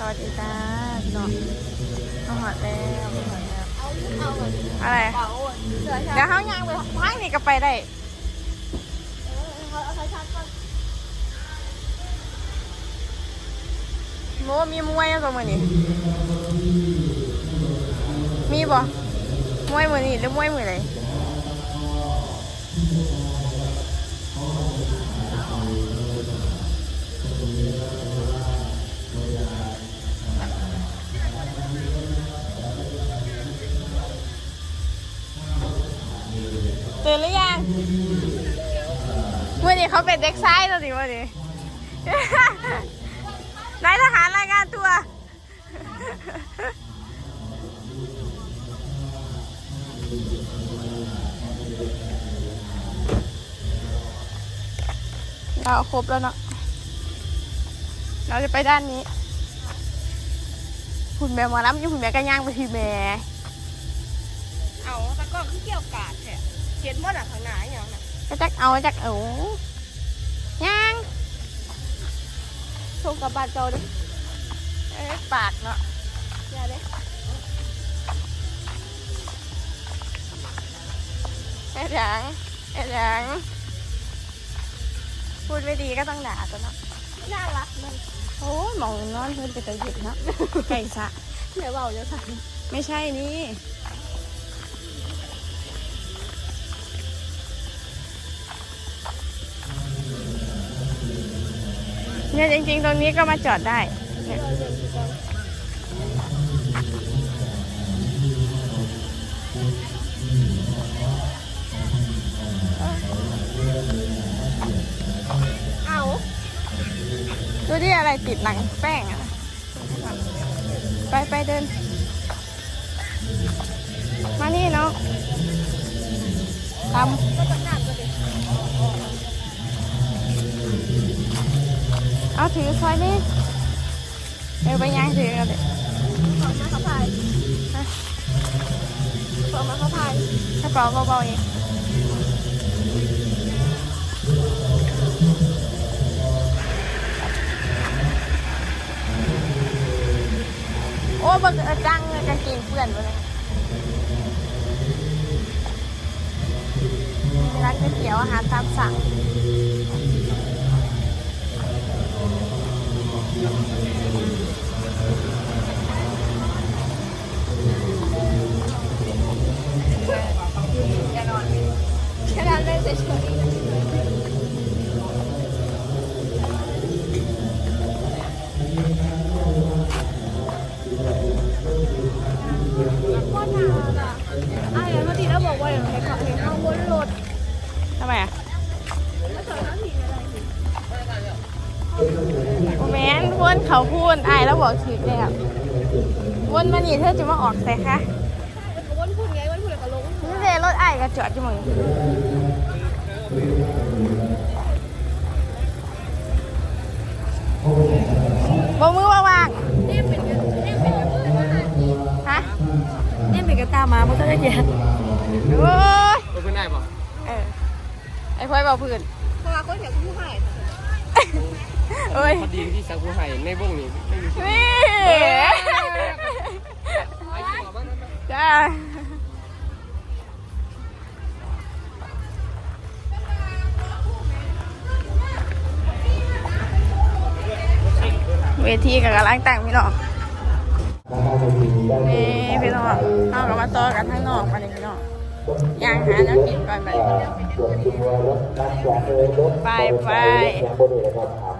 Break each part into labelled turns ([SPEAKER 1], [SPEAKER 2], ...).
[SPEAKER 1] สวัสดีจ้าพี่น้องมาหอดแล้วมาหอดแล้ว
[SPEAKER 2] เอาเอาเหมือน
[SPEAKER 1] อะไร
[SPEAKER 2] เป๋าเสือชา
[SPEAKER 1] เดี๋ยวเขาย่างไปทางนี้ก็ไปได้
[SPEAKER 2] เขาเอาชาก่อน
[SPEAKER 1] โมมีมวยตัวมือนี่มีบ่มวยมือนี่หรือมวยมือไหน ตื่นหรือยังมื่อนี้เขาเป็นเด็กซ้ายตัวสิมื่อนี้นายทหารรายงานตัว เราครบแล้วเนาะ เราจะไปด้านนี้คุณแม่มาล้ำอยี่คุณแม่ก็ย่างไปพี่แม่
[SPEAKER 2] เอาตะก้อคือเกี่ยวกาดแท้ เขียนว่าหนักข้างหน้าอย่างน่ะ
[SPEAKER 1] ก็จักเอาจักเอาย่าง
[SPEAKER 2] ชงกับบาดเก่าดิ
[SPEAKER 1] เอ้ยปากเนาะ
[SPEAKER 2] อย่าเด้
[SPEAKER 1] เอ็ดหยังเอ็ดหยังพูดไม่ดีก็ต้องด่าตัวเนาะ
[SPEAKER 2] น่ารักมัน
[SPEAKER 1] โอ้ยหมองนอนเพื่อนไปตะหยิบเนาะไก่สะ
[SPEAKER 2] เดี๋ยวเบาจะสั่น
[SPEAKER 1] ไม่ใช่นี่ เนี่ยจริงๆ ตรงนี้ก็มาจอดได้เนี่ย
[SPEAKER 2] เอา
[SPEAKER 1] ดูที่อะไรติดหลังแป้งอะนะไปไปเดิน มานี่เนาะตำ
[SPEAKER 2] ก็จะหนักก็ดิ
[SPEAKER 1] เอาถือซอยนี่เดี๋ยวไปย่างถือกันเลย
[SPEAKER 2] ขอมาเขาพายขอมาเขาพาย
[SPEAKER 1] กระเป๋าเบาๆเองโอ้บังจังเลยกางเกงเปื่อนไปเลยร้านก๋วยเตี๋ยวอาหารตามสั่ง
[SPEAKER 2] แค่นั้นเวนเขา
[SPEAKER 1] พูนอายแล้วบอกถือแล้ววนมานี่เธอจะมาออกใส่คะ
[SPEAKER 2] มันก็วนพูดไงวนพูดแล้วก็ลง
[SPEAKER 1] นี่เลยรถอายก็จอดอยู่หมึงบมือว่าง
[SPEAKER 2] เนี่ยเป็นกันเนี่ยเป็นกันเลยว่า
[SPEAKER 1] ๆฮะ
[SPEAKER 2] เนี่ยเป็นกันตามาเพราะต้องได้เจ็ด
[SPEAKER 1] โอ้ย
[SPEAKER 3] เพื่อนได้ป่ะ
[SPEAKER 1] เออไอ้พลอยเบาพื้น
[SPEAKER 2] เพราะว่าคนแถวผู้ให้
[SPEAKER 1] เอ้ย
[SPEAKER 3] พอดีที่สังผู้ให้ในวงนี้ไม่มี
[SPEAKER 1] นี่
[SPEAKER 3] ไอ้ที่บอกว่า
[SPEAKER 1] จ้าเวทีกับกำลังแต่งพี่น้องนี่พี่น้องเอากับมาต่อกันข้างนอกมาเลยพี่น้องย่างหาน้ำกินก่อนไปไปไป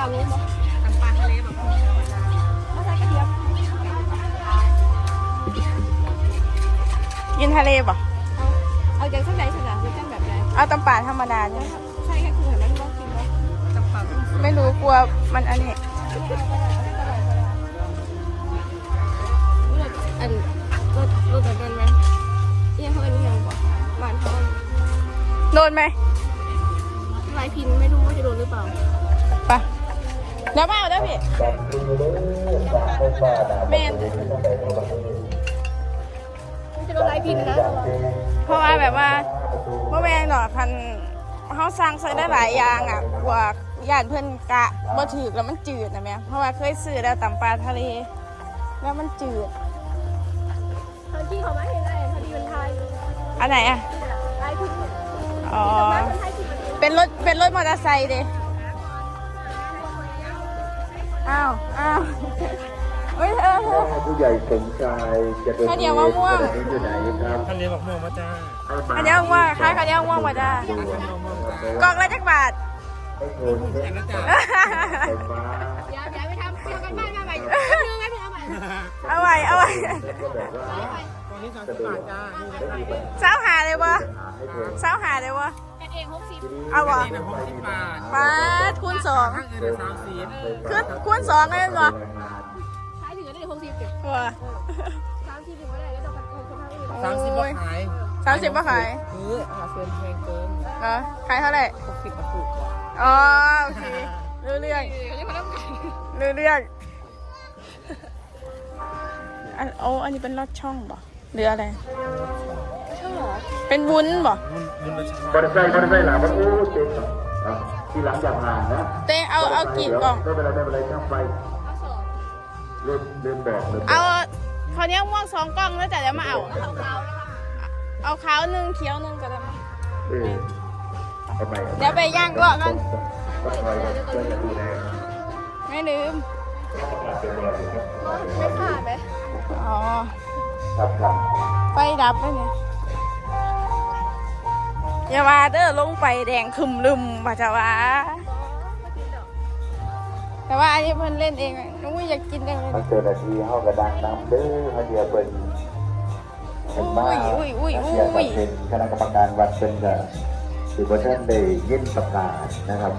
[SPEAKER 1] า
[SPEAKER 2] วรู้มั้ยตำปลาทะเลแบบไม่ใช่กระเทียม
[SPEAKER 1] กินทะเลป่ะ
[SPEAKER 2] เอาเอาจากข้างในขนาดนี้จังแบบไหน
[SPEAKER 1] เอาตำปลาธรรมดาเนี่ย
[SPEAKER 2] ใช่แค่คือเห็นมันว่ากินว่าตำปลา
[SPEAKER 1] ไม่รู้
[SPEAKER 4] กลัวมันอันนี้
[SPEAKER 2] อันรถรถแบบนั้นไหมเอี่ยเขาเป็นยังกว่าบ้านเขา
[SPEAKER 4] โดนไหม
[SPEAKER 2] ดี๋
[SPEAKER 4] ยวมาเอาเด้อพี่
[SPEAKER 1] แบบนี้เลยจากไม่ว่าดาบ
[SPEAKER 4] แม่น
[SPEAKER 1] เป็นตั้งแต่ในวันนี้
[SPEAKER 2] ไม่จะโดนลายพินนะ
[SPEAKER 1] จากที่
[SPEAKER 4] เพราะว่าแบบว่าเมื่อแมงดอกคันเขาสร้างใส่ได้หลายอย่างอะกว่าย่านเพื่อนกะบ่ถือแล้วมันจืดนะแม่เพราะว่าเคยซื้อแล้วตำปลาทะเล แล้วมันจืด
[SPEAKER 2] ตอนที่เขามาเห็นอะไรพอดีมันทาย
[SPEAKER 4] อันไหนอะ
[SPEAKER 2] ลายพิน
[SPEAKER 4] อ๋อ
[SPEAKER 2] มันทายผิดมันเอง
[SPEAKER 4] เป็นรถเป็นรถมอเตอร์ไซค์ดิ อ้าวอ้าวเฮ้ยเธอเธอ
[SPEAKER 1] ถ้าผู้ใหญ่สนใจจะเป็น
[SPEAKER 4] ข้าวเหนียวมะม่วง
[SPEAKER 1] ขณะนี้อยู่ไหนครับ
[SPEAKER 3] ท่านเรียนบอกม่วงมาจ้า
[SPEAKER 4] ข้าวเหนียวว่าขายข้าวเหนียวว่างมาจ้า
[SPEAKER 1] ดู
[SPEAKER 4] กล่องละจักบาท
[SPEAKER 1] ให้โทรเช็คไฟฟ้า
[SPEAKER 2] อย่าอย่าไปทำเกี่ยวกับบ้านมาใหม่นึงไงพี่เอาใหม่
[SPEAKER 4] เอาไว้เอาไว้
[SPEAKER 1] แล้วก็แบบว่า
[SPEAKER 3] ตอนนี้สามสิบบาทจ้า นี่
[SPEAKER 1] ไม่มีปัญ
[SPEAKER 4] เช้าหาเลยวะ
[SPEAKER 1] หาให้โทร
[SPEAKER 4] เช้าหาเลยวะ
[SPEAKER 2] กันเองหกสิบ
[SPEAKER 4] เอาวะ
[SPEAKER 3] นี่นะหกสิบบาท
[SPEAKER 4] ป้าดคูณสอง
[SPEAKER 3] ข้างอื่นสามสิบ
[SPEAKER 4] คูณคูณสองเลยเหรอ
[SPEAKER 2] ใช้ถึงจะได้หกสิบเจ็ด
[SPEAKER 4] ว้า
[SPEAKER 2] สามสิบถึงไม่ได้แล้วต้องกันคนทางอื่น
[SPEAKER 3] สามสิบบาทขาย
[SPEAKER 4] สามสิบป่ะขาย
[SPEAKER 3] เอออาเฟิร์นแพงเกิน
[SPEAKER 4] เหรอขายเท่าไหร่
[SPEAKER 3] หกสิบบาทถูกกว่า
[SPEAKER 4] อ๋อโอเครู้เรื่องรู้เรื่องอันโอ้อันนี้เป็นลอดช่องบ่หรืออะไร
[SPEAKER 2] ช่างหรอ
[SPEAKER 4] เป็นวุ้นบ่
[SPEAKER 3] บริ
[SPEAKER 1] ษัทบริษัทหลังมันโอ้เจ๊งครับที่หลังอย่าผ่านนะ
[SPEAKER 4] เต้เอาเอากี่กล่อง
[SPEAKER 1] ไม่เป็นไรไม่เป็นไรช่างไฟ
[SPEAKER 2] เอาสอง
[SPEAKER 1] ลืมลืมบอกลืมบ
[SPEAKER 4] เอาคราวนี้ม่วงสองกล่องแล้วแต่เดี๋ยวมาเอา
[SPEAKER 2] เอาขาว
[SPEAKER 4] หนึ่งเขียวหนึ่งก็ได้มั้ย
[SPEAKER 1] เดี๋
[SPEAKER 4] ยวไปย่างก็กันไม่ลืม
[SPEAKER 1] ไม่
[SPEAKER 2] ขาดไหม
[SPEAKER 4] อ๋อไฟดับแล้วเนี่ย อย่าว่าเด้อลงไปแดงคึมลืมว่าจะว่าแต่ว่าอันนี้เพิ่นเล่นเองอะน้องวิอยากกินจังเลย
[SPEAKER 1] มันเกิดนาทีเข้ากระดังน้ำเด้อเขาเดียวเป็นเป็นบ้า
[SPEAKER 4] อุ้ยอุ้ยอุ้ย
[SPEAKER 1] เดียว
[SPEAKER 4] อุ้ย
[SPEAKER 1] เป็นคณะกรรมการวัดเป็นกับถือว่าท่านได้ยื่นประกาศนะครับ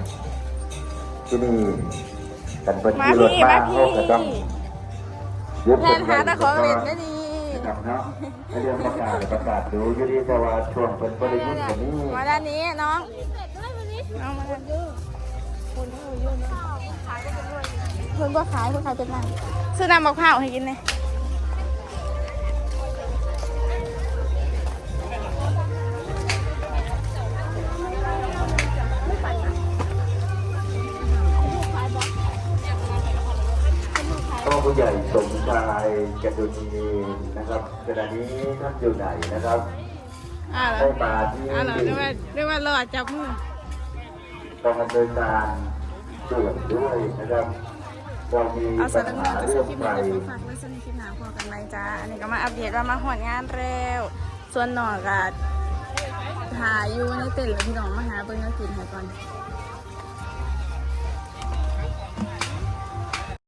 [SPEAKER 1] ที่นี่กันเป็น
[SPEAKER 4] มา
[SPEAKER 1] ที่รถ
[SPEAKER 4] พี่
[SPEAKER 1] มา
[SPEAKER 4] มา
[SPEAKER 1] เขา
[SPEAKER 4] พี่
[SPEAKER 1] ก็ต้องยึด
[SPEAKER 4] แทนหาตะขอเล่นได้ดี
[SPEAKER 1] นะครับเนาะให้เรื่องประกาศประกาศดูอยู่ดีแต่ว่าช่วงเป็นบริยุทธ์แบบนี้
[SPEAKER 4] มาด้านนี้น้องน้องมาด้านนี้เพิ่นก็ขายเพิ่นขายเป็นน้ำซื้อน้ำมะพร้าวให้กินเลย
[SPEAKER 1] ก็ผู้ใหญ่สมชายจตุนีนะครับขณะนี้ท่านอยู่ไหนนะครับ
[SPEAKER 4] อ่าเหรอ
[SPEAKER 1] ได้มาที่
[SPEAKER 4] อ่าเหรอเรียกว่าเรียกว่ารอดจับมือก
[SPEAKER 1] องอำนวยการตรวจด้วยนะครับเรามี
[SPEAKER 4] เอา
[SPEAKER 1] ปั
[SPEAKER 4] สา
[SPEAKER 1] ญ
[SPEAKER 4] รค
[SPEAKER 1] หา
[SPEAKER 4] ดีจะ
[SPEAKER 1] เรื่
[SPEAKER 4] ซื้
[SPEAKER 1] อ
[SPEAKER 4] องคลิป
[SPEAKER 1] ไฟ
[SPEAKER 4] นี้ก็ฝากไว้สนิทคลิปหนาพอกันไหมจ้าอันนี้ก็มาอัปเดตว่ามาหอนงานเร็ว ส่วนหนอกอะหาอยู่ในเต็นท์แล้วพี่น้องมาหาเบิ่งแล้วกินให้ก่อน